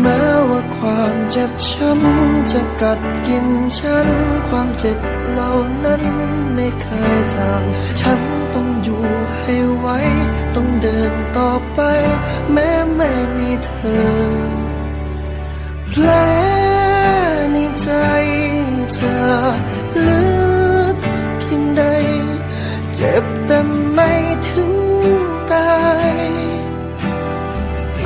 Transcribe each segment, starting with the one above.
แม้ว่าความเจ็บช้ำจะกัดกินฉัน ความเจ็บเหล่านั้นไม่เคยจางฉันต้องอยู่ให้ไหวต้องเดินต่อไป แม้ไม่มีเธอแผลในใจเธอ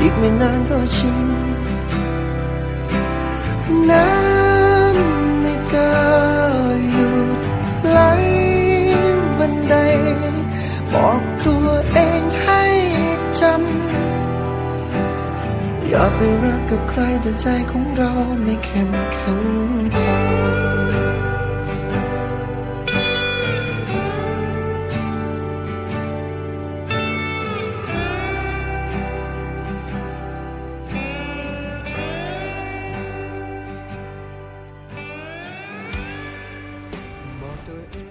อีกไม่นานก็ชินน้ำในกาหยุดไหลบันได บอกตัวเองให้จำ อย่าไปรักกับใครแต่ใจของเราไม่เข้มแข็ง the end.